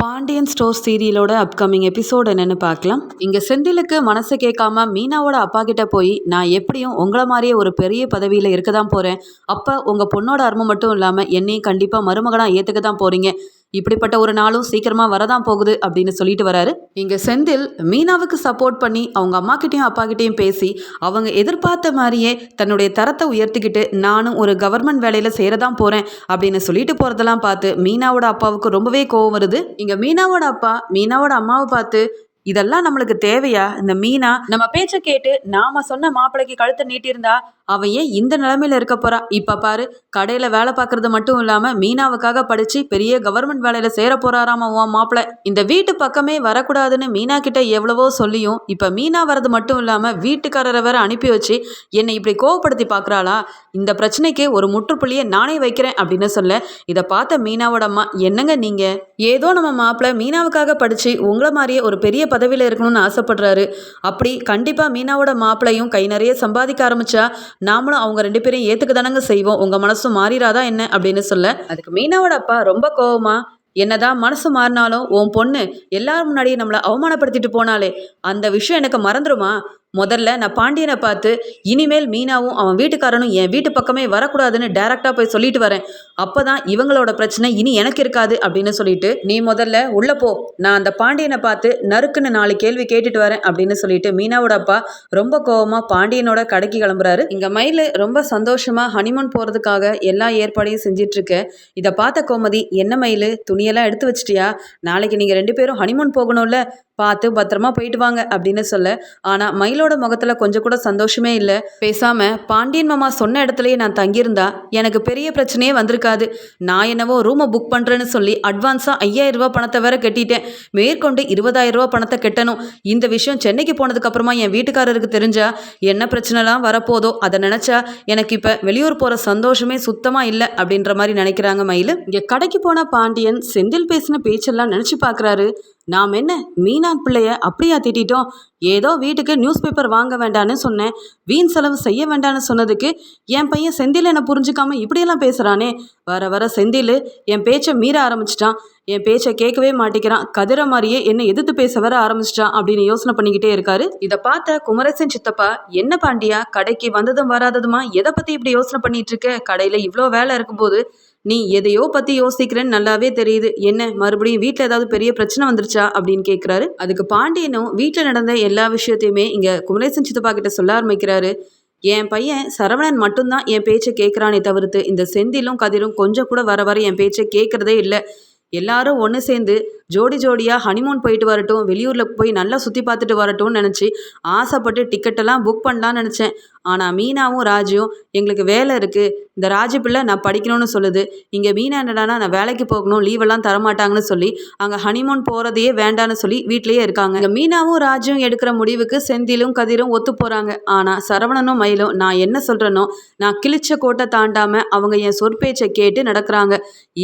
Pandian store சீரியலோட upcoming episode என்னன்னு பார்க்கலாம். இங்கே செந்திலுக்கு மனசு கேட்காம மீனாவோட அப்பா கிட்ட போய் நான் எப்படியும் உங்களை மாதிரியே ஒரு பெரிய பதவியில் இருக்க தான் போகிறேன் அப்போ உங்கள் பொண்ணோட அருமை மட்டும் இல்லாமல் என்னையும் கண்டிப்பாக மருமகனாக ஏற்றுக்க தான் போகிறீங்க இப்படிப்பட்ட ஒரு நாளும் சீக்கிரமாக வரதான் போகுது அப்படின்னு சொல்லிட்டு வராரு. இங்கே செந்தில் மீனாவுக்கு சப்போர்ட் பண்ணி அவங்க அம்மா கிட்டேயும் அப்பா பேசி அவங்க எதிர்பார்த்த மாதிரியே தன்னுடைய தரத்தை உயர்த்திக்கிட்டு நானும் ஒரு கவர்மெண்ட் வேலையில் சேரதான் போகிறேன் அப்படின்னு சொல்லிட்டு போகிறதெல்லாம் பார்த்து மீனாவோட அப்பாவுக்கு ரொம்பவே கோவம் வருது. இங்கே மீனாவோட அப்பா மீனாவோட அம்மாவை பார்த்து இதெல்லாம் நம்மளுக்கு தேவையா? இந்த மீனா நம்ம பேச்சை கேட்டு நாம சொன்ன மாப்பிள்ளைக்கு கழுத்தை நீட்டியிருந்தா அவன் ஏன் இந்த நிலமையில இருக்க போறா? இப்ப பாரு கடையில வேலை பார்க்கறது மட்டும் இல்லாம மீனாவுக்காக படிச்சு பெரிய கவர்மெண்ட் வேலையில சேர போகிறாராமா உன் மாப்பிள? இந்த வீட்டு பக்கமே வரக்கூடாதுன்னு மீனா கிட்ட எவ்வளவோ சொல்லியும் இப்ப மீனா வரது மட்டும் இல்லாம வீட்டுக்காரரை வேற அனுப்பி வச்சு என்னை இப்படி கோவப்படுத்தி பார்க்கறாளா? இந்த பிரச்சனைக்கு ஒரு முற்றுப்புள்ளியை நானே வைக்கிறேன் அப்படின்னு சொல்ல இதை பார்த்த மீனாவோட அம்மா என்னங்க நீங்க? ஏதோ நம்ம மாப்பிள்ளை மீனாவுக்காக படிச்சு உங்களை மாதிரியே ஒரு பெரிய பதவியில் இருக்கணும்னு ஆசைப்படுறாரு. அப்படி கண்டிப்பாக மீனாவோட மாப்பிள்ளையும் கை நிறைய சம்பாதிக்க ஆரம்பிச்சா நாமளும் அவங்க ரெண்டு பேரையும் ஏற்றுக்க தானங்க செய்வோம். உங்கள் மனசும் மாறிடாதா என்ன அப்படின்னு சொல்ல அதுக்கு மீனாவோட அப்பா ரொம்ப கோவமா என்னதான் மனசு மாறினாலும் உன் பொண்ணு எல்லாரும் முன்னாடியே நம்மளை அவமானப்படுத்திட்டு போனாலே அந்த விஷயம் எனக்கு மறந்துடுமா முதல்ல நான் பாண்டியனை பார்த்து இனிமேல் மீனாவும் அவன் வீட்டுக்காரனும் என் வீட்டு பக்கமே வரக்கூடாதுன்னு டைரக்டாக போய் சொல்லிட்டு வரேன். அப்போ தான் இவங்களோட பிரச்சனை இனி எனக்கு இருக்காது அப்படின்னு சொல்லிட்டு நீ முதல்ல உள்ளே போ. நான் அந்த பாண்டியனை பார்த்து நறுக்குன்னு நாலு கேள்வி கேட்டுட்டு வரேன் அப்படின்னு சொல்லிட்டு மீனாவோட அப்பா ரொம்ப கோவமாக பாண்டியனோட கடைக்கு கிளம்புறாரு. இங்கே மயில் ரொம்ப சந்தோஷமாக ஹனிமூன் போகிறதுக்காக எல்லா ஏற்பாடையும் செஞ்சிட்ருக்க. இதை பார்த்த கோமதி என்ன மயில் துணியெல்லாம் எடுத்து வச்சிட்டியா? நாளைக்கு நீங்கள் ரெண்டு பேரும் ஹனிமூன் போகணும்ல. பார்த்து பத்திரமா போயிட்டு வாங்க அப்படின்னு சொல்ல. ஆனால் மயிலோட முகத்தில் கொஞ்சம் கூட சந்தோஷமே இல்லை. பேசாமல் பாண்டியன் மாமா சொன்ன இடத்துலயே நான் தங்கியிருந்தா எனக்கு பெரிய பிரச்சனையே வந்திருக்காது. நான் என்னவோ ரூமை புக் பண்ணுறேன்னு சொல்லி அட்வான்ஸாக ஐயாயிரம் ரூபா பணத்தை வேற கட்டிட்டேன். மேற்கொண்டு இருபதாயிரம் ரூபா பணத்தை கட்டணும். இந்த விஷயம் சென்னைக்கு போனதுக்கப்புறமா என் வீட்டுக்காரருக்கு தெரிஞ்சா என்ன பிரச்சனைலாம் வரப்போதோ அதை நினச்சா எனக்கு இப்போ வெளியூர் போகிற சந்தோஷமே சுத்தமாக இல்லை அப்படின்ற மாதிரி நினைக்கிறாங்க மயில். இங்கே கடைக்கு போன பாண்டியன் செந்தில் பேசின பேச்செல்லாம் நினச்சி பார்க்குறாரு நாம் என்ன மீனா பிள்ளைய அப்படியா திட்டிட்டோம்? ஏதோ வீட்டுக்கு நியூஸ் பேப்பர் வாங்க வேண்டான்னு சொன்னேன். வீண் செலவு செய்ய வேண்டான்னு சொன்னதுக்கு என் பையன் செந்தில் என்னை புரிஞ்சுக்காம இப்படியெல்லாம் பேசுகிறானே வர வர செந்தில் என் பேச்சை மீற ஆரம்பிச்சிட்டான். என் பேச்சை கேட்கவே மாட்டேங்கிறான் கதிர மாதிரியே என்னை எதிர்த்து பேச வர ஆரம்பிச்சிட்டான் அப்படின்னு யோசனை பண்ணிக்கிட்டே இருக்காரு. இதை பார்த்த குமரசன் சித்தப்பா என்ன பாண்டியா? கடைக்கு வந்ததும் வராததுமா? எதை பற்றி இப்படி யோசனை பண்ணிட்டு இருக்க? கடையில் இவ்வளோ வேலை இருக்கும்போது நீ எதையோ பற்றி யோசிக்கிறேன்னு நல்லாவே தெரியுது. என்ன மறுபடியும் வீட்டில் ஏதாவது பெரிய பிரச்சனை வந்துருச்சா? அப்படின்னு கேட்குறாரு அதுக்கு பாண்டியனும் வீட்டில் நடந்த எல்லா விஷயத்தையுமே இங்கே குமரேசன் சித்தப்பா கிட்ட சொல்ல ஆரம்பிக்கிறாரு. என் பையன் சரவணன் மட்டும்தான் என் பேச்சை கேட்குறானே தவிர்த்து இந்த செந்திலும் கதிரும் கொஞ்சம் கூட வர வர என் பேச்சை கேட்குறதே இல்லை. எல்லாரும் ஒன்று சேர்ந்து ஜோடி ஜோடியாக ஹனிமூன் போயிட்டு வரட்டும் வெளியூரில் போய் நல்லா சுற்றி பார்த்துட்டு வரட்டும்னு நினச்சி ஆசைப்பட்டு டிக்கெட்டெல்லாம் புக் பண்ணலான்னு நினச்சேன். ஆனால் மீனாவும் ராஜும் எங்களுக்கு வேலை இருக்குது இந்த ராஜு பிள்ளை நான் படிக்கணும்னு சொல்லுது. இங்கே மீனா என்னடானா நான் வேலைக்கு போகணும் லீவெல்லாம் தரமாட்டாங்கன்னு சொல்லி அங்கே ஹனிமூன் போகிறதையே வேண்டான்னு சொல்லி வீட்லேயே இருக்காங்க. இங்கே மீனாவும் ராஜும் எடுக்கிற முடிவுக்கு செந்திலும் கதிரும் ஒத்து போகிறாங்க ஆனால் சரவணனும் மயிலும் நான் என்ன சொல்கிறேனோ நான் கிழிச்ச கோட்டை தாண்டாமல் அவங்க என் சொற்பேச்சை கேட்டு நடக்கிறாங்க.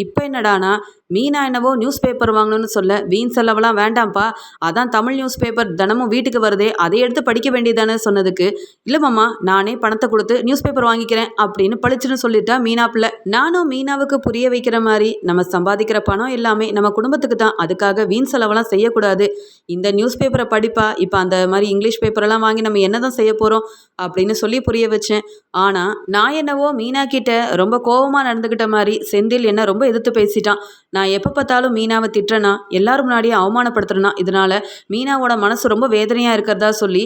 இப்போ என்னடானா மீனா என்னவோ நியூஸ் பேப்பர் வாங்கணும்னு சொல்ல வீண் செலவெல்லாம் வேண்டாம்ப்பா. அதான் தமிழ் நியூஸ் பேப்பர் தினமும் வீட்டுக்கு வருதே அதை எடுத்து படிக்க வேண்டியதானே சொன்னதுக்கு. இல்லை மாமா நானே பணத்தை கொடுத்து நியூஸ் பேப்பர் வாங்கிக்கிறேன் அப்படின்னு பளிச்சுன்னு சொல்லிட்டா மீனா பிள்ளை. நானும் மீனாவுக்கு புரிய வைக்கிற மாதிரி நம்ம சம்பாதிக்கிற பணம் எல்லாமே நம்ம குடும்பத்துக்கு தான். அதுக்காக வீண் செலவெல்லாம் செய்யக்கூடாது. இந்த நியூஸ் பேப்பரை படிப்பா இப்போ அந்த மாதிரி இங்கிலீஷ் பேப்பரெல்லாம் வாங்கி நம்ம என்ன தான் செய்ய போகிறோம் அப்படின்னு சொல்லி புரிய வச்சேன். ஆனால் நான் என்னவோ மீனா கிட்ட ரொம்ப கோபமாக நடந்துக்கிட்ட மாதிரி செந்தில் என்ன ரொம்ப எதிர்த்து பேசிட்டான். நான் எப்போ பார்த்தாலும் மீனாவை திட்டுறனா எல்லாரும் முன்னாடியும் அவமானப்படுத்துறேனா இதனால மீனாவோட மனசு ரொம்ப வேதனையாக இருக்கிறதா சொல்லி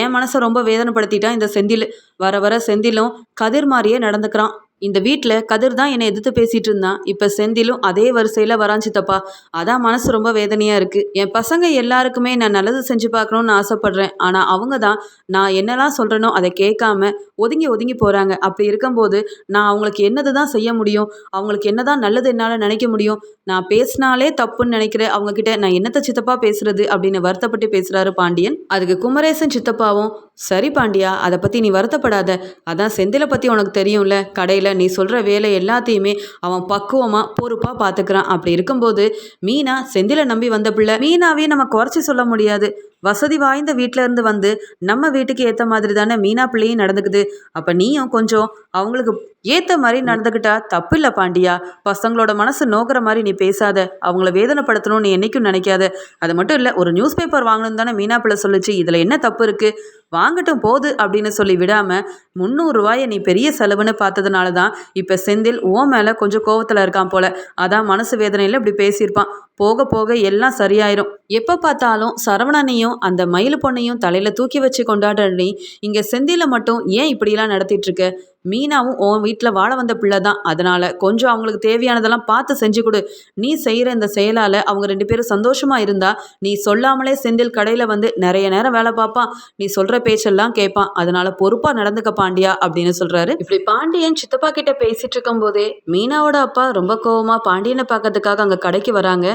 என் மனசை ரொம்ப வேதனைப்படுத்திட்டான் இந்த செந்தில் வர வர செந்திலும் கதிர் மாதிரியே நடந்துக்கிறான். இந்த வீட்டில் கதிர் தான் என்னை எதிர்த்து பேசிகிட்டு இருந்தான். இப்போ செந்திலும் அதே வரிசையில் வரான் சித்தப்பா. அதான் மனசு ரொம்ப வேதனையாக இருக்குது என் பசங்க எல்லாருக்குமே நான் நல்லது செஞ்சு பார்க்கணுன்னு ஆசைப்பட்றேன். ஆனால் அவங்க தான் நான் என்னெல்லாம் சொல்கிறேனோ அதை கேட்காம ஒதுங்கி ஒதுங்கி போகிறாங்க அப்படி இருக்கும்போது நான் அவங்களுக்கு என்னது தான் செய்ய முடியும்? அவங்களுக்கு என்ன தான் நல்லது என்னால் நினைக்க முடியும்? நான் பேசினாலே தப்புன்னு நினைக்கிறேன். அவங்கக்கிட்ட நான் என்னத்தை சித்தப்பா பேசுறது அப்படின்னு வருத்தப்பட்டு பேசுகிறாரு பாண்டியன். அதுக்கு குமரேசன் சித்தப்பாவும் சரி பாண்டியா அதை பற்றி நீ வருத்தப்படாத. அதான் செந்திலை பற்றி உனக்கு தெரியும்ல. கடையில் நீ சொல்கிற வேலை எல்லாத்தையுமே அவன் பக்குவமாக பொறுப்பாக பார்த்துக்கிறான். அப்படி இருக்கும்போது மீனா செந்திலை நம்பி வந்த பிள்ளை மீனாவே நம்ம குறைச்சி சொல்ல முடியாது. வசதி வாய்ந்த வீட்டில இருந்து வந்து நம்ம வீட்டுக்கு ஏற்ற மாதிரி தானே மீனா பிள்ளையும் நடந்துக்குது. அப்போ நீயும் கொஞ்சம் அவங்களுக்கு ஏத்த மாதிரி நடந்துக்கிட்டா தப்பு இல்லை பாண்டியா. பசங்களோட மனசு நோக்கிற மாதிரி நீ பேசாத. அவங்கள வேதனைப்படுத்தணும்னு நீ என்னைக்கும் நினைக்காத. அது மட்டும் இல்லை ஒரு நியூஸ் பேப்பர் வாங்கணும் தானே மீனா பிள்ளை சொல்லுச்சு. இதில் என்ன தப்பு இருக்குது வாங்கட்டும் போது அப்படின்னு சொல்லி விடாமல் முந்நூறுரூவாயை நீ பெரிய செலவுன்னு பார்த்ததுனால தான் இப்போ செந்தில் ஓ மேலே கொஞ்சம் கோவத்தில் இருக்கான் போல. அதான் மனசு வேதனையில் இப்படி பேசியிருப்பான். போக போக எல்லாம் சரியாயிரும். எப்போ பார்த்தாலும் சரவணனையும் அந்த மயில் பொண்ணையும் தலையில் தூக்கி வச்சு கொண்டாடுற நீ இங்கே செந்தில மட்டும் ஏன் இப்படிலாம் நடத்திட்டு இருக்க மீனாவும் உன் வீட்டில் வாழ வந்த பிள்ளை தான் அதனால் கொஞ்சம் அவங்களுக்கு தேவையானதெல்லாம் பார்த்து செஞ்சு கொடு. நீ செய்கிற இந்த செயலால் அவங்க ரெண்டு பேரும் சந்தோஷமாக இருந்தா நீ சொல்லாமலே செந்தில் கடையில் வந்து நிறைய நேரம் வேலை பார்ப்பான். நீ சொல்கிற பேச்செல்லாம் கேட்பான். அதனால் பொறுப்பாக நடந்துக்க பாண்டியா அப்படின்னு சொல்கிறாரு இப்படி பாண்டியன் சித்தப்பா கிட்ட பேசிகிட்டு இருக்கும்போதே மீனாவோட அப்பா ரொம்ப கோவமாக பாண்டியனை பார்க்கறதுக்காக அங்கே கடைக்கு வராங்க.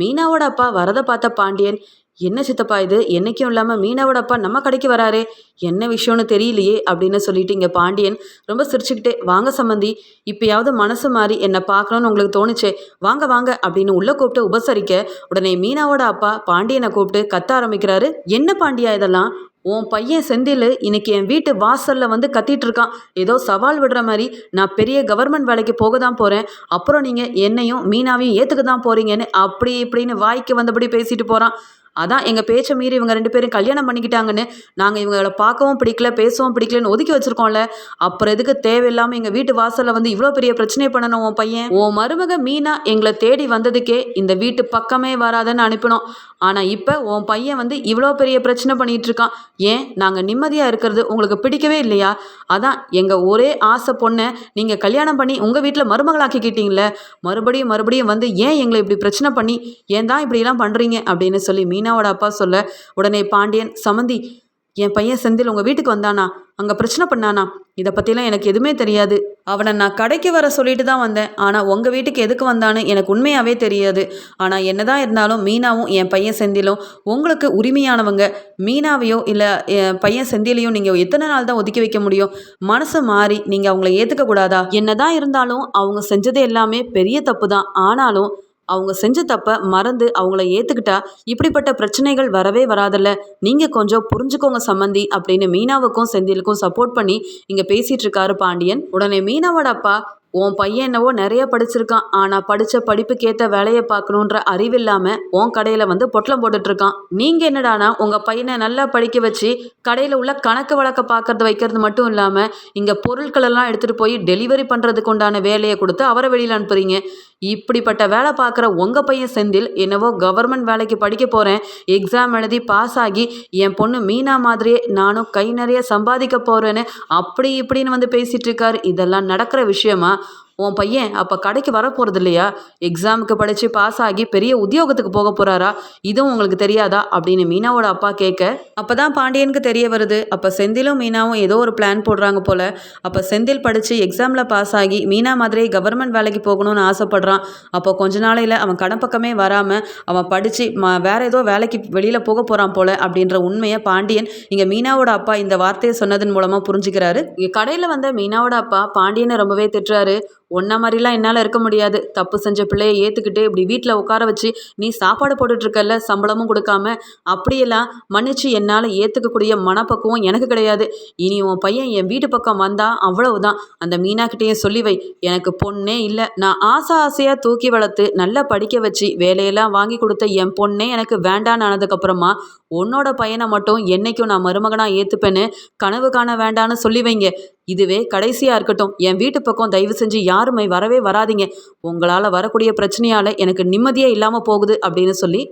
மீனாவோட அப்பா வரதை பார்த்த பாண்டியன் என்ன சித்தப்பா இது? என்னைக்கும் இல்லாமல் மீனாவோட அப்பா நம்ம கடைக்கு வராரே. என்ன விஷயம்னு தெரியலையே அப்படின்னு சொல்லிட்டு இங்கே பாண்டியன் ரொம்ப சிரிச்சுக்கிட்டே வாங்க சம்மந்தி இப்பயாவது மனசு மாறி என்னை பார்க்கணும்னு உங்களுக்கு தோணுச்சே. வாங்க வாங்க அப்படின்னு உள்ளே கூப்பிட்டு உபசரிக்க உடனே மீனாவோட அப்பா பாண்டியனை கூப்பிட்டு கத்த ஆரம்பிக்கிறாரு. என்ன பாண்டியா இதெல்லாம்? உன் பையன் செந்தில் இன்னைக்கு என் வீட்டு வாசலில் வந்து கத்திட்டு இருக்கான். ஏதோ சவால் விடுற மாதிரி. நான் பெரிய கவர்மெண்ட் வேலைக்கு போக தான் போகிறேன் அப்புறம் நீங்கள் என்னையும் மீனாவையும் ஏற்றுக்க தான் போகிறீங்கன்னு அப்படி இப்படின்னு வாய்க்கு வந்தபடி பேசிட்டு போகிறான் அதான் எங்கள் பேச்சை மீறி இவங்க ரெண்டு பேரும் கல்யாணம் பண்ணிக்கிட்டாங்கன்னு நாங்கள் இவங்களை பார்க்கவும் பிடிக்கல பேசவும் பிடிக்கலன்னு ஒதுக்கி வச்சுருக்கோம்ல. அப்புறம் எதுக்கு தேவையில்லாமல் எங்கள் வீட்டு வாசலில் வந்து இவ்வளோ பெரிய பிரச்சனை பண்ணணும் உன் பையன்? உன் மருமக மீனா எங்களை தேடி வந்ததுக்கே இந்த வீட்டு பக்கமே வராதன்னு அனுப்பினோம். ஆனால் இப்போ உன் பையன் வந்து இவ்வளோ பெரிய பிரச்சனை பண்ணிகிட்டு இருக்கான். ஏன்? நாங்கள் நிம்மதியாக இருக்கிறது உங்களுக்கு பிடிக்கவே இல்லையா? அதான் எங்கள் ஒரே ஆசை பொண்ணை நீங்கள் கல்யாணம் பண்ணி உங்கள் வீட்டில் மருமகளாக்கிக்கிட்டீங்களே மறுபடியும் மறுபடியும் வந்து ஏன் எங்களை இப்படி பிரச்சனை பண்ணி? ஏன் தான் இப்படிலாம் பண்ணுறீங்க அப்படின்னு சொல்லி மீனாவோட அப்பா சொல்ல உடனே பாண்டியன் சமந்தி என் பையன் செந்தில் உங்கள் வீட்டுக்கு வந்தானா? அங்கே பிரச்சனை பண்ணானா? இதை பற்றிலாம் எனக்கு எதுவுமே தெரியாது. அவனை நான் கடைக்கு வர சொல்லிட்டு தான் வந்தேன். ஆனால் உங்கள் வீட்டுக்கு எதுக்கு வந்தான்னு எனக்கு உண்மையாகவே தெரியாது. ஆனால் என்னதான் இருந்தாலும் மீனாவும் என் பையன் செந்திலும் உங்களுக்கு உரிமையானவங்க. மீனாவையோ இல்லை என் பையன் செந்திலையும் நீங்கள் எத்தனை நாள் தான் ஒதுக்கி வைக்க முடியும்? மனசு மாறி நீங்கள் அவங்கள ஏற்றுக்க கூடாதா? என்னதான் இருந்தாலும் அவங்க செஞ்சது எல்லாமே பெரிய தப்பு தான். ஆனாலும் அவங்க செஞ்ச தப்பை மறந்து அவங்கள ஏற்றுக்கிட்டா இப்படிப்பட்ட பிரச்சனைகள் வரவே வராதில்ல. நீங்கள் கொஞ்சம் புரிஞ்சுக்கோங்க சம்மந்தி அப்படின்னு மீனாவுக்கும் செந்திலுக்கும் சப்போர்ட் பண்ணி இங்கே பேசிகிட்டு இருக்காரு பாண்டியன். உடனே மீனாவோட அப்பா உன் பையன் என்னவோ நிறைய படிச்சிருக்கான். ஆனால் படித்த படிப்புக்கேற்ற வேலையை பார்க்கணுன்ற அறிவில்லாமல் உன் கடையில் வந்து பொட்டலம் போட்டுட்ருக்கான். நீங்கள் என்னடானா உங்கள் பையனை நல்லா படிக்க வச்சு கடையில் உள்ள கணக்கு வழக்க பார்க்கறது வைக்கிறது மட்டும் இல்லாமல் இங்கே பொருட்களெல்லாம் எடுத்துகிட்டு போய் டெலிவரி பண்ணுறதுக்கு உண்டான வேலையை கொடுத்து அவரை வெளியில் அனுப்புறீங்க. இப்படிப்பட்ட வேலை பார்க்குற உங்கள் பையன் செந்தில் என்னவோ கவர்மெண்ட் வேலைக்கு படிக்க போகிறேன் எக்ஸாம் எழுதி பாஸ் ஆகி என் பொண்ணு மீனா மாதிரியே நானும் கை நிறைய சம்பாதிக்க போகிறேன்னு அப்படி இப்படின்னு வந்து பேசிகிட்டு இருக்காரு. இதெல்லாம் நடக்கிற விஷயமா? உன் பையன் அப்போ கடைக்கு வரப்போகிறது இல்லையா எக்ஸாமுக்கு படித்து பாஸ் ஆகி பெரிய உத்தியோகத்துக்கு போக போகிறாரா இதுவும் உங்களுக்கு தெரியாதா? அப்படின்னு மீனாவோட அப்பா கேட்க அப்போ தான் பாண்டியனுக்கு தெரிய வருது. அப்போ செந்திலும் மீனாவும் ஏதோ ஒரு பிளான் போடுறாங்க போல். அப்போ செந்தில் படித்து எக்ஸாமில் பாஸ் ஆகி மீனா மாதிரியே கவர்மெண்ட் வேலைக்கு போகணும்னு ஆசைப்படுறான். அப்போ கொஞ்ச நாளையில் அவன் கடன் பக்கமே வராமல் அவன் படித்து ம வேற ஏதோ வேலைக்கு வெளியில் போக போகிறான் போல் அப்படின்ற உண்மையை பாண்டியன் இங்கே மீனாவோட அப்பா இந்த வார்த்தையை சொன்னதன் மூலமாக புரிஞ்சுக்கிறாரு. இங்கே கடையில் வந்த மீனாவோட அப்பா பாண்டியனை ரொம்பவே திட்டுறாரு. ஒன்றை மாதிரிலாம் என்னால் இருக்க முடியாது. தப்பு செஞ்ச பிள்ளைய ஏற்றுக்கிட்டு இப்படி வீட்டில் உட்கார வச்சு நீ சாப்பாடு போட்டுட்ருக்கல்ல சம்பளமும் கொடுக்காம? அப்படியெல்லாம் மன்னிச்சு என்னால் ஏற்றுக்கக்கூடிய மனப்பக்குவம் எனக்கு கிடையாது. இனி உன் பையன் என் வீட்டு பக்கம் வந்தால் அவ்வளவுதான். அந்த மீனாக்கிட்டேயும் சொல்லி வை. எனக்கு பொண்ணே இல்லை. நான் ஆசை ஆசையாக தூக்கி வளர்த்து நல்லா படிக்க வச்சு வேலையெல்லாம் வாங்கி கொடுத்த என் பொண்ணே எனக்கு வேண்டான்னு ஆனதுக்கப்புறமா உன்னோட பையனை மட்டும் என்னைக்கும் நான் மருமகனாக ஏற்றுப்பேன்னு கனவு காண வேண்டான்னு சொல்லி வைங்க. இதுவே கடைசியாக இருக்கட்டும். என் வீட்டு பக்கம் தயவு செஞ்சு யாருமே வரவே வராதிங்க. உங்களால் வரக்கூடிய பிரச்சனையால் எனக்கு நிம்மதியே இல்லாமல் போகுது அப்படின்னு சொல்லி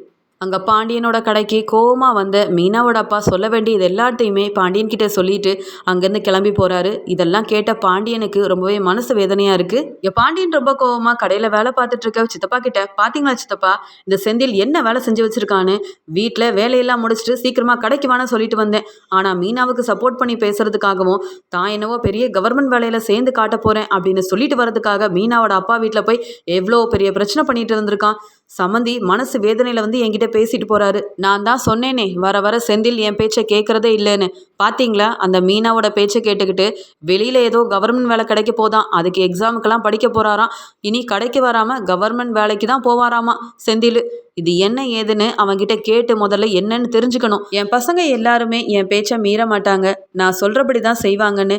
அங்கே பாண்டியனோட கடைக்கு கோவமாக வந்த மீனாவோட அப்பா சொல்ல வேண்டியது எல்லாத்தையுமே பாண்டியன் கிட்ட சொல்லிட்டு அங்கேருந்து கிளம்பி போகிறாரு இதெல்லாம் கேட்ட பாண்டியனுக்கு ரொம்பவே மனசு வேதனையாக இருக்குது பாண்டியன் ரொம்ப கோவமாக கடையில் வேலை பார்த்துட்டு இருக்க சித்தப்பா கிட்ட பார்த்தீங்களா சித்தப்பா? இந்த செந்தில் என்ன வேலை செஞ்சு வச்சுருக்கான்னு? வீட்டில் வேலையெல்லாம் முடிச்சுட்டு சீக்கிரமாக கடைக்கு வேணாம் சொல்லிட்டு வந்தேன். ஆனால் மீனாவுக்கு சப்போர்ட் பண்ணி பேசுறதுக்காகவும் தான் என்னவோ பெரிய கவர்மெண்ட் வேலையில் சேர்ந்து காட்ட போகிறேன் அப்படின்னு சொல்லிட்டு வரதுக்காக மீனாவோட அப்பா வீட்டில் போய் எவ்வளோ பெரிய பிரச்சனை பண்ணிட்டு இருந்திருக்கான். சமந்தி மனசு வேதனையில் வந்து என்கிட்ட பேசிட்டு போறாரு. நான் தான் சொன்னேனே வர வர செந்தில் என் பேச்சை கேட்குறதே இல்லைன்னு. பார்த்தீங்களா அந்த மீனாவோட பேச்சை கேட்டுக்கிட்டு வெளியில் ஏதோ கவர்மெண்ட் வேலை கிடைக்க போதான். அதுக்கு எக்ஸாமுக்கெல்லாம் படிக்க போகிறாராம் இனி கடைக்கு வராமல் கவர்மெண்ட் வேலைக்கு தான் போவாராமா செந்தில்? இது என்ன ஏதுன்னு அவன்கிட்ட கேட்டு முதல்ல என்னன்னு தெரிஞ்சுக்கணும். என் பசங்க எல்லாருமே என் பேச்சை மீற மாட்டாங்க. நான் சொல்கிறபடி தான் செய்வாங்கன்னு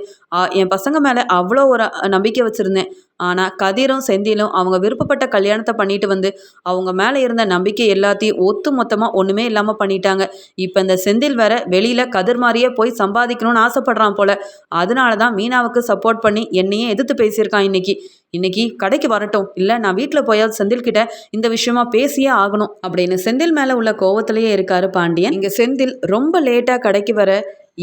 என் பசங்க மேலே அவ்வளோ ஒரு நம்பிக்கை வச்சுருந்தேன். ஆனால் கதிரும் செந்திலும் அவங்க விருப்பப்பட்ட கல்யாணத்தை பண்ணிட்டு வந்து அவங்க மேலே இருந்த நம்பிக்கை எல்லாத்தையும் ஒத்து மொத்தமாக ஒன்றுமே இல்லாமல் பண்ணிட்டாங்க. இப்போ இந்த செந்தில் வேற வெளியில் கதிர் மாதிரியே போய் சம்பாதிக்கணும்னு ஆசைப்படுறான் போல. அதனால தான் மீனாவுக்கு சப்போர்ட் பண்ணி என்னையே எதிர்த்து பேசியிருக்கான் இன்னைக்கு. இன்னைக்கு கடைக்கு வரட்டும். இல்லை நான் வீட்டில் போயாவது செந்தில் கிட்ட இந்த விஷயமா பேசியே ஆகணும் அப்படின்னு செந்தில் மேலே உள்ள கோவத்திலேயே இருக்காரு பாண்டியன். இங்கே செந்தில் ரொம்ப லேட்டாக கடைக்கு வர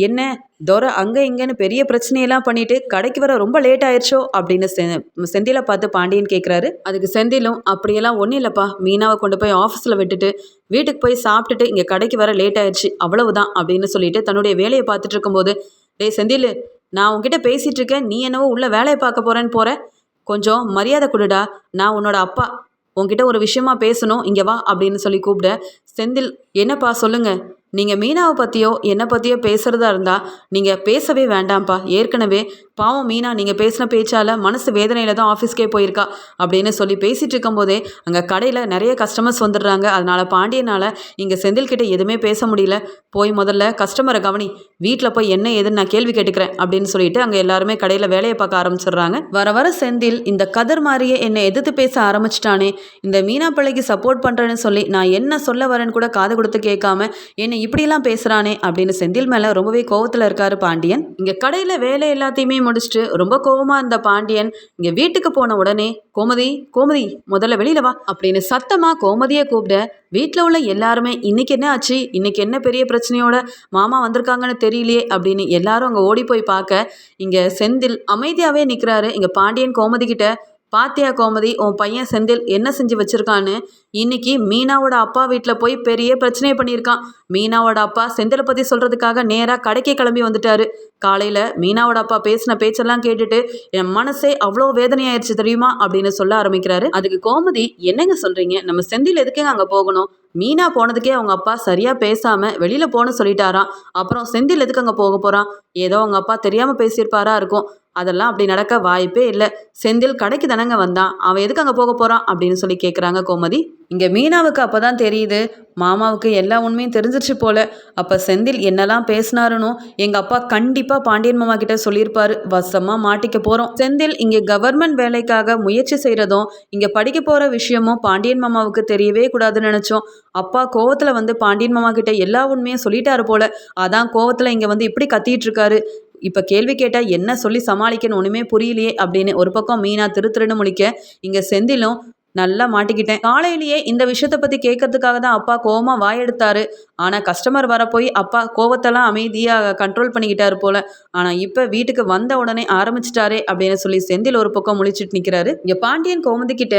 என்ன தோர அங்கே இங்கேன்னு பெரிய பிரச்சனையெல்லாம் பண்ணிட்டு கடைக்கு வர ரொம்ப லேட் ஆயிடுச்சோ அப்படின்னு செ- செந்திலை பார்த்து பாண்டியன் கேட்குறாரு அதுக்கு செந்திலும் அப்படியெல்லாம் ஒன்றும் இல்லைப்பா. மீனாவை கொண்டு போய் ஆஃபீஸில் விட்டுட்டு வீட்டுக்கு போய் சாப்பிட்டுட்டு இங்கே கடைக்கு வர லேட் ஆயிடுச்சு அவ்வளவுதான். அப்படின்னு சொல்லிட்டு தன்னுடைய வேலையை பார்த்துட்டு இருக்கும்போது டேய் செந்தில் நான் உன்கிட்ட பேசிட்டு இருக்கேன். நீ என்னவோ உள்ள வேலையை பார்க்க போறேன்னு போற. கொஞ்சம் மரியாதை கொடுடா நான் உன்னோட அப்பா. உன்கிட்ட ஒரு விஷயமா பேசணும் இங்கே வா அப்படின்னு சொல்லி கூப்பிட செந்தில் என்னப்பா சொல்லுங்க? நீங்கள் மீனாவை பற்றியோ என்னை பற்றியோ பேசுகிறதா இருந்தால் நீங்கள் பேசவே வேண்டாம்ப்பா. ஏற்கனவே பாவம் மீனா நீங்கள் பேசின பேச்சால் மனசு வேதனையில் தான் ஆஃபீஸ்க்கே போயிருக்கா அப்படின்னு சொல்லி பேசிகிட்டு இருக்கும்போதே அங்கே கடையில் நிறைய கஸ்டமர்ஸ் வந்துடுறாங்க. அதனால் பாண்டியனால் இங்கே செந்தில்கிட்ட எதுவுமே பேச முடியல. போய் முதல்ல கஸ்டமரை கவனி. வீட்டில் போய் என்ன ஏதுன்னு நான் கேள்வி கேட்டுக்கிறேன் அப்படின்னு சொல்லிட்டு அங்கே எல்லாருமே கடையில் வேலையை பார்க்க ஆரம்பிச்சிடுறாங்க. வர வர செந்தில் இந்த கதர் மாதிரியே என்னை எதிர்த்து பேச ஆரம்பிச்சிட்டானே. இந்த மீனா பிள்ளைக்கு சப்போர்ட் பண்ணுறேன்னு சொல்லி நான் என்ன சொல்ல வரேன்னு கூட காது கொடுத்து கேட்காம என்னை இப்படியெல்லாம் பேசுகிறானே அப்படின்னு செந்தில் மேலே ரொம்பவே கோவத்தில் இருக்காரு பாண்டியன். இங்கே கடையில் வேலை எல்லாத்தையுமே முடிச்சுட்டு ரொம்ப கோவமாக இருந்த பாண்டியன் இங்கே வீட்டுக்கு போன உடனே கோமதி கோமதி முதல்ல வெளியில வா அப்படின்னு சத்தமாக கோமதியை கூப்பிட வீட்டில் உள்ள எல்லாருமே இன்னைக்கு என்ன ஆச்சு? இன்னைக்கு என்ன பெரிய பிரச்சனையோட மாமா வந்திருக்காங்கன்னு தெரியலையே அப்படின்னு எல்லாரும் அங்கே ஓடி போய் பார்க்க இங்கே செந்தில் அமைதியாகவே நிற்கிறாரு இங்கே பாண்டியன் கோமதி கிட்ட பாத்தியா கோமதி உன் பையன் செந்தில் என்ன செஞ்சு வச்சிருக்கான்னு? இன்னைக்கு மீனாவோட அப்பா வீட்டில் போய் பெரிய பிரச்சனையை பண்ணியிருக்கான். மீனாவோட அப்பா செந்திலை பற்றி சொல்கிறதுக்காக நேராக கடைக்கே கிளம்பி வந்துட்டாரு. காலையில் மீனாவோட அப்பா பேசின பேச்செல்லாம் கேட்டுட்டு என் மனசே அவ்வளோ வேதனையாயிருச்சு தெரியுமா? அப்படின்னு சொல்ல ஆரம்பிக்கிறாரு. அதுக்கு கோமதி என்னங்க சொல்கிறீங்க நம்ம செந்தில் எதுக்குங்க அங்கே போகணும்? மீனா போனதுக்கே அவங்க அப்பா சரியாக பேசாமல் வெளியில் போன சொல்லிட்டாராம். அப்புறம் செந்தில் எதுக்கு அங்கே போக போகிறான் ஏதோ அவங்க அப்பா தெரியாமல் பேசியிருப்பாரா இருக்கும். அதெல்லாம் அப்படி நடக்க வாய்ப்பே இல்லை. செந்தில் கடைக்கு தானங்க வந்தான். அவன் எதுக்கு அங்கே போக போகிறான் அப்படின்னு சொல்லி கேட்குறாங்க கோமதி. இங்கே மீனாவுக்கு அப்போ தான் தெரியுது. மாமாவுக்கு எல்லா உண்மையும் தெரிஞ்சிருச்சு போல. அப்போ செந்தில் என்னெல்லாம் பேசினாருன்னு எங்கள் அப்பா கண்டிப்பாக பாண்டியன் மாமா கிட்ட சொல்லியிருப்பாரு. வசமாக மாட்டிக்க போகிறோம் செந்தில் இங்கே கவர்மெண்ட் வேலைக்காக முயற்சி செய்கிறதும் இங்கே படிக்க போகிற விஷயமும் பாண்டியன் மாமாவுக்கு தெரியவே கூடாதுன்னு நினச்சோம். அப்பா கோவத்தில் வந்து பாண்டியன் மாமா கிட்ட எல்லா உண்மையும் சொல்லிட்டாரு போல. அதான் கோவத்தில் இங்கே வந்து இப்படி கத்திட்டு இருக்காரு. இப்போ கேள்வி கேட்டால் என்ன சொல்லி சமாளிக்கணும் ஒன்றுமே புரியலையே அப்படின்னு ஒரு பக்கம் மீனா திரு திருன்னு முழிக்க இங்கே செந்திலும் நல்லா மாட்டிக்கிட்டேன். காலையிலேயே இந்த விஷயத்தை பற்றி கேட்கறதுக்காக தான் அப்பா கோவமாக வாயெடுத்தாரு. ஆனால் கஸ்டமர் வர போய் அப்பா கோவத்தெல்லாம் அமைதியாக கண்ட்ரோல் பண்ணிக்கிட்டாரு போல. ஆனால் இப்போ வீட்டுக்கு வந்த உடனே ஆரம்பிச்சிட்டாரே அப்படின்னு சொல்லி செந்தில் ஒரு பக்கம் முழிச்சிட்டு நிற்கிறாரு இங்கே பாண்டியன் கோமதிக்கிட்ட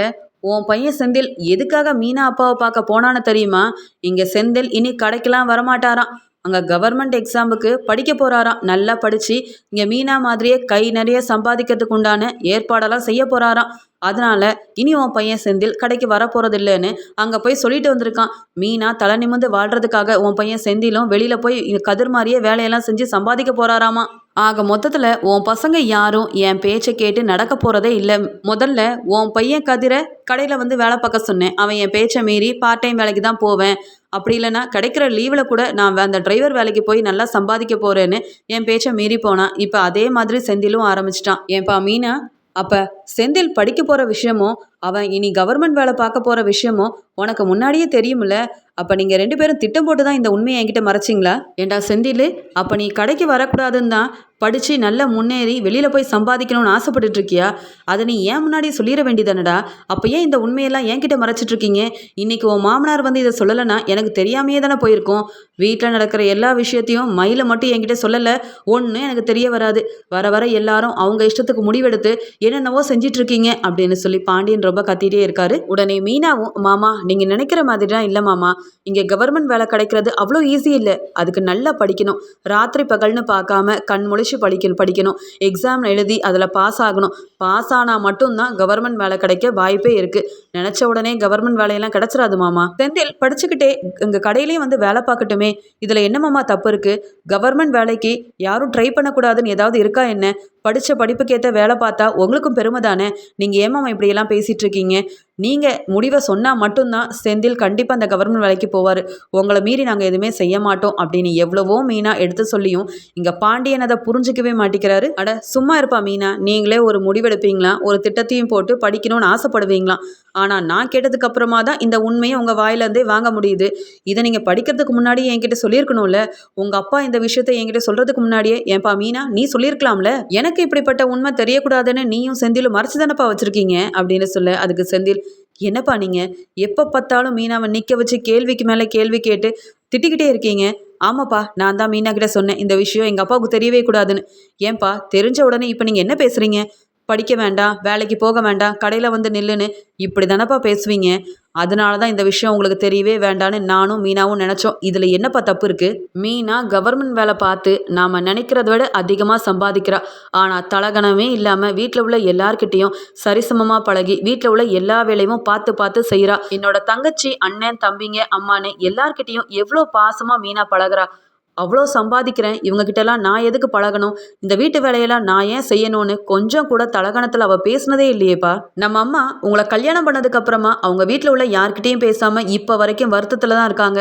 உன் பையன் செந்தில் எதுக்காக மீனா அப்பாவை பார்க்க போனான்னு தெரியுமா? இங்கே செந்தில் இனி கடைக்கெல்லாம் வரமாட்டாராம். அங்கே கவர்மெண்ட் எக்ஸாமுக்கு படிக்க போகிறாராம் நல்லா படித்து இங்கே மீனா மாதிரியே கை நிறைய சம்பாதிக்கிறதுக்கு உண்டான ஏற்பாடெல்லாம் செய்ய போகிறாராம் அதனால இனி உன் பையன் செந்தில் கடைக்கு வர போகிறதில்லன்னு அங்கே போய் சொல்லிட்டு வந்திருக்கான். மீனா தலை நிமிர்ந்து வாழ்கிறதுக்காக உன் பையன் செந்திலும் வெளியில் போய் கதிர் மாதிரியே வேலையெல்லாம் செஞ்சு சம்பாதிக்க போகிறாராமா ஆக மொத்தத்தில் உன் பசங்க யாரும் என் பேச்சை கேட்டு நடக்க போகிறதே இல்லை. முதல்ல உன் பையன் கதிரை கடையில் வந்து வேலை பார்க்க சொன்னேன். அவன் என் பேச்சை மீறி பார்ட் டைம் வேலைக்கு தான் போவேன். அப்படி இல்லைன்னா கிடைக்கிற லீவில் கூட நான் அந்த டிரைவர் வேலைக்கு போய் நல்லா சம்பாதிக்க போகிறேன்னு என் பேச்சை மீறி போனான். இப்போ அதே மாதிரி செந்திலும் ஆரம்பிச்சிட்டான். ஏன்பா மீனா? அப்போ செந்தில் படிக்க போகிற விஷயமும் அவன் இனி கவர்மெண்ட் வேலை பார்க்க போகிற விஷயமும் உனக்கு முன்னாடியே தெரியும்ல? அப்போ நீங்கள் ரெண்டு பேரும் திட்டம் போட்டு தான் இந்த உண்மையை என்கிட்ட மறைச்சிங்களா? ஏண்டா செந்தில் அப்போ நீ கடைக்கு வரக்கூடாதுன்னு தான் படித்து நல்லா முன்னேறி வெளியில் போய் சம்பாதிக்கணும்னு ஆசைப்பட்டுட்டு இருக்கியா அதை நீ ஏன் முன்னாடி சொல்லிட வேண்டியதானடா? அப்போ ஏன் இந்த உண்மையெல்லாம் என்கிட்ட மறைச்சிட்டு இருக்கீங்க இன்னைக்கு உன் மாமனார் வந்து இதை சொல்லலைன்னா எனக்கு தெரியாமையே தானே போயிருக்கோம். வீட்டில் நடக்கிற எல்லா விஷயத்தையும் மயில மட்டும் என்கிட்ட சொல்லலை. ஒன்று எனக்கு தெரிய வராது. வர வர எல்லாரும் அவங்க இஷ்டத்துக்கு முடிவெடுத்து என்னென்னவோ செஞ்சிட்ருக்கீங்க அப்படின்னு சொல்லி பாண்டியன் ரொம்ப கத்திட்டே இருக்காரு. உடனே மீனாவும் மாமா நீங்கள் நினைக்கிற மாதிரிலாம் இல்லை மாமா. இங்கே கவர்மெண்ட் வேலை கிடைக்கிறது அவ்வளோ ஈஸி இல்லை. அதுக்கு நல்லா படிக்கணும். ராத்திரி பகல்னு பார்க்காம கண் முழிச்சு படிக்கணும். படிக்கணும் எக்ஸாம் எழுதி அதில் பாஸ் ஆகணும். பாஸ் ஆனால் மட்டும்தான் கவர்மெண்ட் வேலை கிடைக்க வாய்ப்பே இருக்குது நினச்ச உடனே கவர்மெண்ட் வேலையெல்லாம் கிடைச்சிடாது மாமா. செந்தில் படிச்சுக்கிட்டே இங்கே கடையிலேயே வந்து வேலை பார்க்கட்டுமே. இதில் என்ன மாமா தப்பு இருக்குது கவர்மெண்ட் வேலைக்கு யாரும் ட்ரை பண்ணக்கூடாதுன்னு ஏதாவது இருக்கா என்ன? படித்த படிப்புக்கேற்ற வேலை பார்த்தா உங்களுக்கும் பெருமை தானே நீங்கள் ஏமாம் இப்படியெல்லாம் பேசிகிட்டு இருக்கீங்க? நீங்கள் முடிவை சொன்னால் மட்டும்தான் செந்தில் கண்டிப்பாக அந்த கவர்மெண்ட் வேலைக்கு போவார். உங்களை மீறி நாங்கள் எதுவுமே செய்ய மாட்டோம் அப்படின்னு எவ்வளவோ மீனா எடுத்து சொல்லியும் இங்கே பாண்டியன் அதை புரிஞ்சிக்கவே மாட்டேங்கிறாரு. அட சும்மா இருப்பா மீனா. நீங்களே ஒரு முடிவெடுப்பீங்களா? ஒரு திட்டத்தையும் போட்டு படிக்கணும்னு ஆசைப்படுவீங்களா? ஆனால் நான் கேட்டதுக்கு அப்புறமா தான் இந்த உண்மையை உங்கள் வாயிலேருந்தே வாங்க முடியுது. இதை நீங்கள் படிக்கிறதுக்கு முன்னாடி என்கிட்ட சொல்லியிருக்கணும்ல? உங்கள் அப்பா இந்த விஷயத்தை என்கிட்ட சொல்கிறதுக்கு முன்னாடியே ஏன்பா மீனா நீ சொல்லியிருக்கலாம்ல? எனக்கு இப்படிப்பட்ட உண்மை தெரியக்கூடாதுன்னு நீயும் செந்திலும் மறைச்சு தானப்பா வச்சுருக்கீங்க? அப்படின்னு சொல்ல அதுக்கு செந்தில் என்னப்பா நீங்கள் எப்போ பார்த்தாலும் மீனாவை நிற்க வச்சு கேள்விக்கு மேலே கேள்வி கேட்டு திட்டிக்கிட்டே இருக்கீங்க. ஆமாப்பா நான் தான் மீனா கிட்ட சொன்னேன். இந்த விஷயம் எங்கள் அப்பாவுக்கு தெரியவே கூடாதுன்னு. ஏன்பா தெரிஞ்ச உடனே இப்போ நீங்கள் என்ன பேசுகிறீங்க படிக்க வேண்டாம் வேலைக்கு போக வேண்டாம் கடையில் வந்து நில்லுன்னு இப்படி தானப்பா பேசுவீங்க? அதனால தான் இந்த விஷயம் உங்களுக்கு தெரியவே வேண்டான்னு நானும் மீனாவும் நினச்சோம். இதில் என்னப்பா தப்பு இருக்குது மீனா கவர்மெண்ட் வேலை பார்த்து நாம் நினைக்கிறத விட அதிகமாக சம்பாதிக்கிறா. ஆனால் தலகணமே இல்லாமல் வீட்டில் உள்ள எல்லார்கிட்டேயும் சரிசமமாக பழகி வீட்டில் உள்ள எல்லா வேலையும் பார்த்து பார்த்து செய்கிறா என்னோட தங்கச்சி அண்ணன் தம்பிங்க அம்மான்னு எல்லார்கிட்டேயும் எவ்வளோ பாசமாக மீனா பழகுறா. அவ்வளோ சம்பாதிக்கிறேன் இவங்கக்கிட்டலாம் நான் எதுக்கு பழகணும்? இந்த வீட்டு வேலையெல்லாம் நான் ஏன் செய்யணும்னு கொஞ்சம் கூட தலகணத்தில் அவள் பேசினதே இல்லையேப்பா. நம்ம அம்மா உங்களை கல்யாணம் பண்ணதுக்கப்புறமா அவங்க வீட்டில் உள்ள யார்கிட்டையும் பேசாமல் இப்போ வரைக்கும் வருத்தத்தில் தான் இருக்காங்க.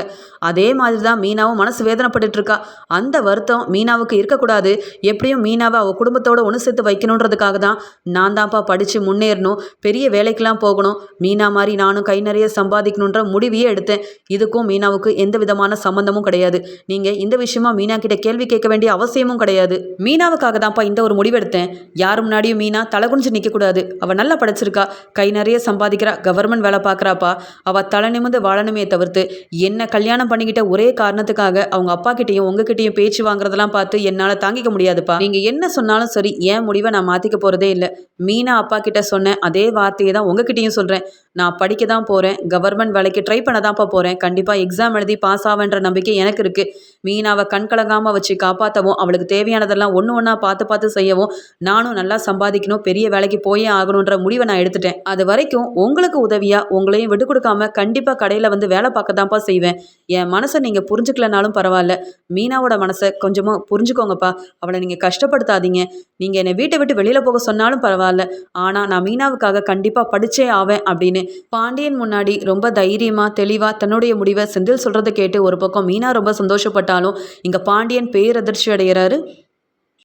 அதே மாதிரி தான் மீனாவும் மனசு வேதனைப்பட்டுட்டு இருக்கா. அந்த வருத்தம் மீனாவுக்கு இருக்கக்கூடாது. எப்படியும் மீனாவை அவள் குடும்பத்தோட ஒன்று சேர்த்து வைக்கணுன்றதுக்காக தான் நான் தான்ப்பா படித்து முன்னேறணும் பெரிய வேலைக்கெல்லாம் போகணும். மீனா மாதிரி நானும் கை நிறைய சம்பாதிக்கணுன்ற முடிவையே எடுத்தேன். இதுக்கும் மீனாவுக்கு எந்த விதமான சம்மந்தமும் கிடையாது. நீங்கள் இந்த விஷயமா மீனா கிட்ட கேள்வி கேட்க வேண்டிய அவசியமும் கிடையாது. மீனாவுக்காக தான்ப்பா இந்த ஒரு முடிவெடுத்தேன். யார் முன்னாடியும் மீனா தலை குனிஞ்சு நிற்கக்கூடாது அவள் நல்லா படிச்சிருக்கா. கை நிறைய சம்பாதிக்கிறா. கவர்மெண்ட் வேலை பார்க்குறாப்பா. அவள் தலை நிமிந்து வாழணுமே தவிர்த்து என்ன கல்யாணம் பண்ணிக்கிட்ட ஒரே காரணத்துக்காக அவங்க அப்பா கிட்டேயும் உங்ககிட்டயும் பேச்சு வாங்குறதெல்லாம் பார்த்து என்னால் தாங்கிக்க முடியாதுப்பா. நீங்கள் என்ன சொன்னாலும் சரி என் முடிவை நான் மாற்றிக்க போகிறதே இல்லை. மீனா அப்பா கிட்ட சொன்ன அதே வார்த்தையை தான் உங்ககிட்டயும் சொல்கிறேன் நான் படிக்க தான் போகிறேன் கவர்மெண்ட் வேலைக்கு ட்ரை பண்ண தான்ப்பா போகிறேன் கண்டிப்பாக எக்ஸாம் எழுதி பாஸ் ஆவேன்ற நம்பிக்கை எனக்கு இருக்குது மீனா அவள் கண் கலங்காமல் வச்சு காப்பாற்றவும் அவளுக்கு தேவையானதெல்லாம் ஒன்று ஒன்றா பார்த்து பார்த்து செய்யவும் நானும் நல்லா சம்பாதிக்கணும் பெரிய வேலைக்கு போயே ஆகணுன்ற முடிவை நான் எடுத்துட்டேன். அது வரைக்கும் உங்களுக்கு உதவியாக உங்களையும் விட்டு கொடுக்காம கண்டிப்பாக கடையில் வந்து வேலை பார்க்க தான்ப்பா செய்வேன். என் மனசை நீங்கள் புரிஞ்சுக்கலனாலும் பரவாயில்ல. மீனாவோட மனசை கொஞ்சமாக புரிஞ்சுக்கோங்கப்பா. அவளை நீங்கள் கஷ்டப்படுத்தாதீங்க. நீங்கள் என்னை வீட்டை விட்டு வெளியில் போக சொன்னாலும் பரவாயில்ல. ஆனால் நான் மீனாவுக்காக கண்டிப்பாக படித்தே ஆவேன் அப்படின்னு பாண்டியன் முன்னாடி ரொம்ப தைரியமாக தெளிவாக தன்னுடைய முடிவை செந்தில் சொல்கிறத கேட்டு ஒரு பக்கம் மீனா ரொம்ப சந்தோஷப்பட்டாலும் இங்கே பாண்டியன் பேரதிர்ச்சி அடைகிறாரு.